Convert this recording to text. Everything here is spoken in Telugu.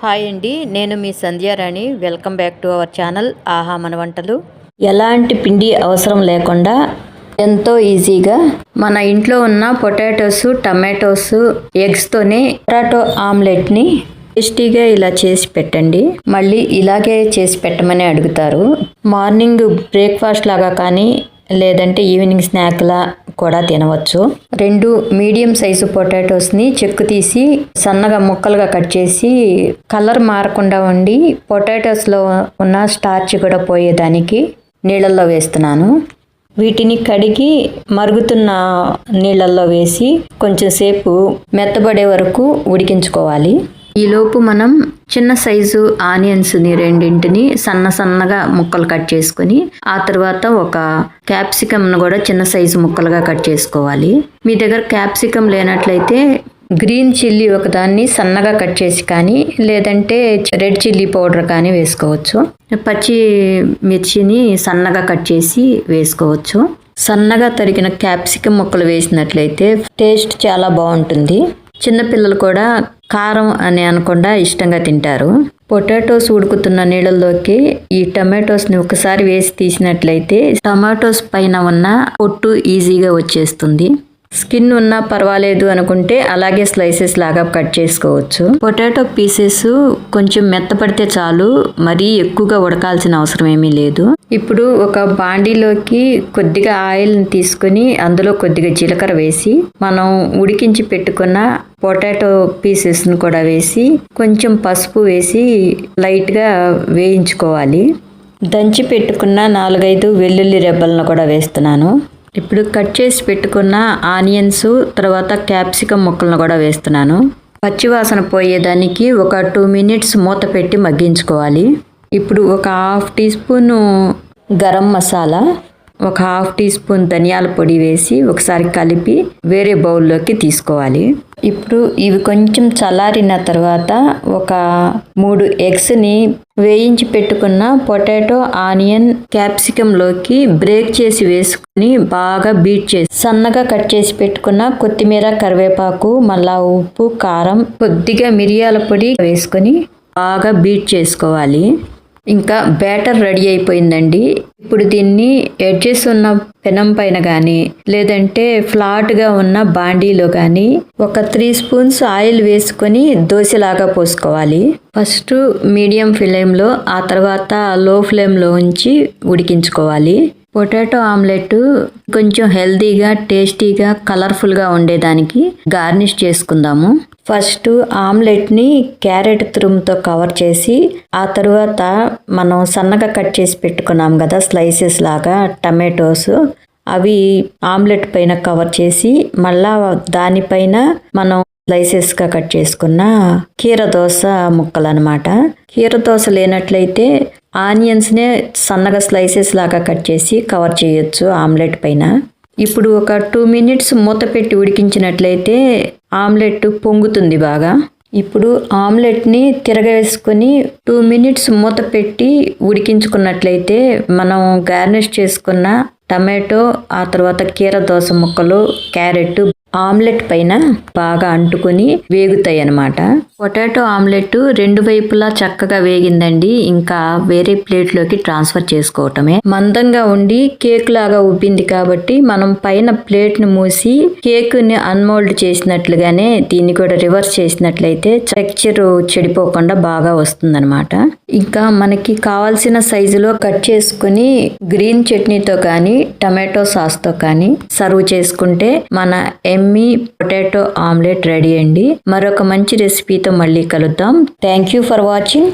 హాయ్ అండి నేను మీ Sandhyarani welcome back to our channel ఆహా మన వంటలు. ఎలాంటి పిండి అవసరం లేకుండా ఎంతో ఈజీగా మన ఇంట్లో ఉన్న పొటాటోస్ టమాటోస్ ఎగ్స్తోనే పొటాటో ఆమ్లెట్ని టేస్టీగా ఇలా చేసి పెట్టండి. మళ్ళీ ఇలాగే చేసి పెట్టమని అడుగుతారు. మార్నింగ్ బ్రేక్ఫాస్ట్ లాగా కానీ లేదంటే ఈవినింగ్ స్నాక్లా కూడా తినవచ్చు. రెండు మీడియం సైజు పొటాటోస్ని చెక్కు తీసి సన్నగా ముక్కలుగా కట్ చేసి కలర్ మారకుండా ఉండి పొటాటోస్లో ఉన్న స్టార్చ్ కూడా పోయేదానికి నీళ్ళల్లో వేస్తున్నాను. వీటిని కడిగి మరుగుతున్న నీళ్ళల్లో వేసి కొంచెం సేపు మెత్తబడే వరకు ఉడికించుకోవాలి. ఈలోపు మనం చిన్న సైజు ఆనియన్స్ని రెండింటిని సన్న సన్నగా ముక్కలు కట్ చేసుకొని ఆ తర్వాత ఒక క్యాప్సికమ్ను కూడా చిన్న సైజు ముక్కలుగా కట్ చేసుకోవాలి. మీ దగ్గర క్యాప్సికమ్ లేనట్లయితే గ్రీన్ చిల్లీ ఒకదాన్ని సన్నగా కట్ చేసి కానీ లేదంటే రెడ్ చిల్లీ పౌడర్ కానీ వేసుకోవచ్చు. పచ్చి మిర్చిని సన్నగా కట్ చేసి వేసుకోవచ్చు. సన్నగా తరిగిన క్యాప్సికమ్ ముక్కలు వేసినట్లయితే టేస్ట్ చాలా బాగుంటుంది. చిన్నపిల్లలు కూడా కారం అని అనకుండా ఇష్టంగా తింటారు. పొటాటోస్ ఉడుకుతున్న నీళ్ళల్లోకి ఈ టమాటోస్ని ఒకసారి వేసి తీసినట్లయితే టమాటోస్ పైన ఉన్న పొట్టు ఈజీగా వచ్చేస్తుంది. స్కిన్ ఉన్నా పర్వాలేదు అనుకుంటే అలాగే స్లైసెస్ లాగా కట్ చేసుకోవచ్చు. పొటాటో పీసెస్ కొంచెం మెత్తపడితే చాలు మరీ ఎక్కువగా ఉడకాల్సిన అవసరం ఏమీ లేదు. ఇప్పుడు ఒక బాండీలోకి కొద్దిగా ఆయిల్ని తీసుకొని అందులో కొద్దిగా జీలకర్ర వేసి మనం ఉడికించి పెట్టుకున్న పొటాటో పీసెస్ని కూడా వేసి కొంచెం పసుపు వేసి లైట్గా వేయించుకోవాలి. దంచి పెట్టుకున్న నాలుగైదు వెల్లుల్లి రెబ్బలను కూడా వేస్తున్నాను. ఇప్పుడు కట్ చేసి పెట్టుకున్న ఆనియన్స్ తర్వాత క్యాప్సికమ్ ముక్కలను కూడా వేస్తున్నాను. పచ్చివాసన పోయేదానికి ఒక టూ మినిట్స్ మూత పెట్టి మగ్గించుకోవాలి. ఇప్పుడు ఒక half teaspoon garam masala ఒక హాఫ్ టీ స్పూన్ ధనియాల పొడి వేసి ఒకసారి కలిపి వేరే బౌల్లోకి తీసుకోవాలి. ఇప్పుడు ఇవి కొంచెం చల్లారిన తర్వాత ఒక మూడు ఎగ్స్ని వేయించి పెట్టుకున్న పొటాటో ఆనియన్ క్యాప్సికంలోకి బ్రేక్ చేసి వేసుకుని బాగా బీట్ చేసి సన్నగా కట్ చేసి పెట్టుకున్న కొత్తిమీర కరివేపాకు మళ్ళా ఉప్పు కారం కొద్దిగా మిరియాల పొడి వేసుకొని బాగా బీట్ చేసుకోవాలి. ఇంకా బ్యాటర్ రెడీ అయిపోయిందండి. ఇప్పుడు దీన్ని ఎడ్జెస్ ఉన్న పెనం పైన కానీ లేదంటే ఫ్లాట్గా ఉన్న బాండీలో కానీ ఒక త్రీ స్పూన్స్ ఆయిల్ వేసుకొని దోశలాగా పోసుకోవాలి. ఫస్ట్ మీడియం ఫ్లేమ్లో ఆ తర్వాత లో ఫ్లేమ్లో ఉంచి ఉడికించుకోవాలి. పొటాటో ఆమ్లెట్ కొంచెం హెల్తీగా టేస్టీగా కలర్ఫుల్గా ఉండేదానికి గార్నిష్ చేసుకుందాము. ఫస్ట్ ఆమ్లెట్ని క్యారెట్ తురుముతో కవర్ చేసి ఆ తర్వాత మనం సన్నగా కట్ చేసి పెట్టుకున్నాం కదా స్లైసెస్ లాగా టమాటోస్. అవి ఆమ్లెట్ పైన కవర్ చేసి మళ్ళా దానిపైన మనం స్లైసెస్గా కట్ చేసుకున్న కీర దోశ ముక్కలు అనమాట కీర దోశ లేనట్లయితే ఆనియన్స్నే సన్నగా స్లైసెస్ లాగా కట్ చేసి కవర్ చేయొచ్చు ఆమ్లెట్ పైన. ఇప్పుడు ఒక టూ మినిట్స్ మూత పెట్టి ఉడికించినట్లయితే ఆమ్లెట్ పొంగుతుంది బాగా. ఇప్పుడు ఆమ్లెట్ని తిరగవేసుకొని టూ మినిట్స్ మూత పెట్టి ఉడికించుకున్నట్లయితే మనం గార్నిష్ చేసుకున్న టమాటో ఆ తర్వాత కీర దోస ముక్కలు క్యారెట్ ఆమ్లెట్ పైన బాగా అంటుకొని వేగుతాయి అన్నమాట పొటాటో ఆమ్లెట్ రెండు వైపులా చక్కగా వేగిందండి. ఇంకా వేరే ప్లేట్లోకి ట్రాన్స్ఫర్ చేసుకోవటమే. మందంగా ఉండి కేక్ లాగా ఉబ్బింది కాబట్టి మనం పైన ప్లేట్ను మూసి కేక్ని అన్మోల్డ్ చేసినట్లుగానే దీన్ని కూడా రివర్స్ చేసినట్లయితే టెక్చర్ చెడిపోకుండా బాగా వస్తుందన్నమాట. ఇంకా మనకి కావాల్సిన సైజులో కట్ చేసుకుని గ్రీన్ చట్నీతో కానీ టమాటో సాస్తో కానీ సర్వ్ చేసుకుంటే మన ఎమ్మీ పొటాటో ఆమ్లెట్ రెడీ అండి. మరొక మంచి రెసిపీతో మళ్ళీ కలుద్దాం. Thank you for watching